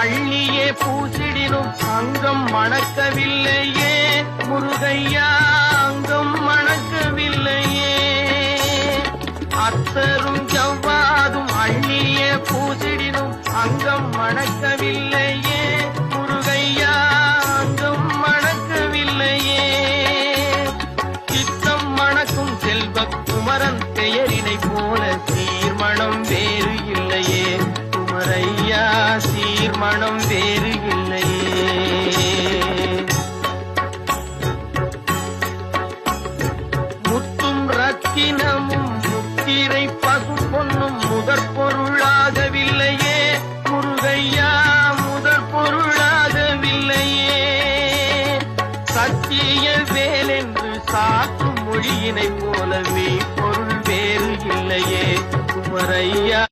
அள்ளியே பூசிடினும் அங்கம் மணக்கவில்லையே. முருகையா அங்கம் மணக்கவில்லையே. அத்தரும் ஜவ்வாதும் அள்ளியே பூசிடினும் அங்கம் மணக்கவில்லையே. முருகையா அங்கம் மணக்கவில்லையே. சித்தம் மணக்கும் செல்வ குமரன் பெயரினை போல ஐயா சீர்மணம் வேறு இல்லை. முத்தும் ரத்தினமும் முத்திரை பசு பொன்னும் முதற் பொருளாகவில்லையே. முருகையா முதற் பொருளாகவில்லையே. சத்திய வேலென்று சாக்கும் மொழியினை போலவே பொருள் வேறு இல்லையே. குமரையா